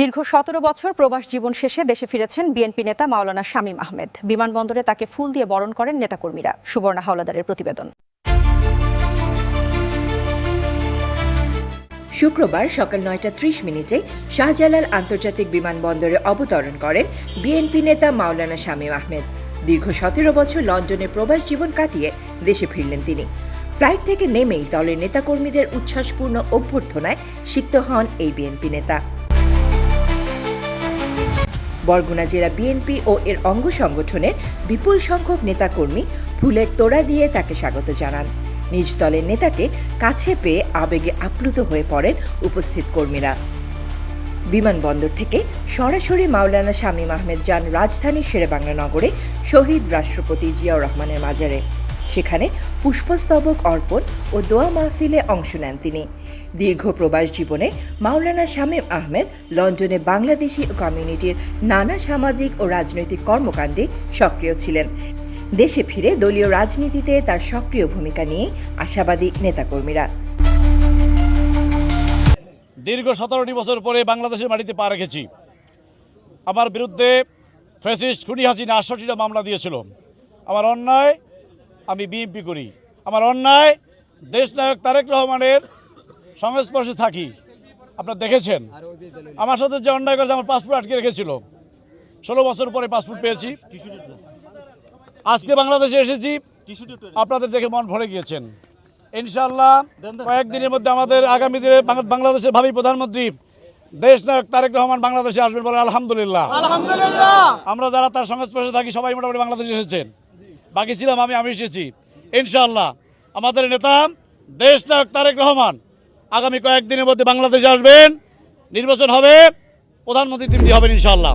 দীর্ঘ সতেরো বছর প্রবাস জীবন শেষে দেশে ফিরেছেন বিএনপি নেতা মাওলানা শামীম আহমেদ। বিমানবন্দরে তাকে ফুল দিয়ে বরণ করেন নেতাকর্মীরা। সুবর্ণা হাওলাদারের প্রতিবেদন। শুক্রবার সকাল নয়টা ত্রিশ মিনিটে শাহজালাল আন্তর্জাতিক বিমানবন্দরে অবতরণ করেন বিএনপি নেতা মাওলানা শামীম আহমেদ। দীর্ঘ সতেরো বছর লন্ডনে প্রবাস জীবন কাটিয়ে দেশে ফিরলেন তিনি। ফ্লাইট থেকে নেমেই দলের নেতাকর্মীদের উচ্ছ্বাসপূর্ণ অভ্যর্থনায় সিক্ত হন এই বিএনপি নেতা। বরগুনা জেলা বিএনপি ও এর অঙ্গ সংগঠনের বিপুল সংখ্যক নেতাকর্মী ফুলের তোড়া দিয়ে তাকে স্বাগত জানান। নিজ দলের নেতাকে কাছে পেয়ে আবেগে আপ্লুত হয়ে পড়েন উপস্থিত কর্মীরা। বিমানবন্দর থেকে সরাসরি মাওলানা শামীম আহমেদ যান রাজধানীর শেরেবাংলা নগরে শহীদ রাষ্ট্রপতি জিয়াউর রহমানের মাজারে। সেখানে পুষ্পস্তবক অর্পণ ও দোয়া মাহফিলে অংশ নেন তিনি। দীর্ঘ প্রবাস জীবনে মাওলানা শামীম আহমেদ লন্ডনে বাংলাদেশি কমিউনিটির নানা সামাজিক ও রাজনৈতিক কর্মকাণ্ডে সক্রিয় ছিলেন। দেশে ফিরে দলীয় রাজনীতিতে তার সক্রিয় ভূমিকা নিয়ে আশাবাদী নেতাকর্মীরা। দীর্ঘ সতেরোটি বছর পরে বাংলাদেশের মাটিতে পা রেখেছি। আমার বিরুদ্ধে ফ্যাসিস্ট খুনি হাসিনা আটষট্টিটা মামলা দিয়েছিল। আমার অন্যায় আমি বিএমপি করি। আমার অন্যায় দেশনায়ক তারেক রহমানের সংস্পর্শে থাকি। আপনারা দেখেছেন? আমার সাথে যে অন্যায় করেছে আমার পাসপোর্ট আটকে রেখেছিল। ষোলো বছর পরে পাসপোর্ট পেয়েছি। আজকে বাংলাদেশে এসেছি। আপনাদের দেখে মন ভরে গিয়েছেন। ইনশাল্লাহ কয়েকদিনের মধ্যে আমাদের আগামী দিনে বাংলাদেশের ভাবি প্রধানমন্ত্রী দেশ নায়ক তারেক রহমান বাংলাদেশে আসবেন বলে আলহামদুলিল্লাহ। আলহামদুলিল্লাহ। আমরা যারা তার সংস্পর্শে থাকি সবাই মোটামুটি বাংলাদেশে এসেছেন। বাকি ছিলাম আমি আমি এসেছি। ইনশাল্লাহ আমাদের নেতা দেশ নায়ক তারেক রহমান আগামী কয়েকদিনের মধ্যে বাংলাদেশে আসবেন। নির্বাচন হবে, প্রধানমন্ত্রী তিনি হবেন ইনশাল্লাহ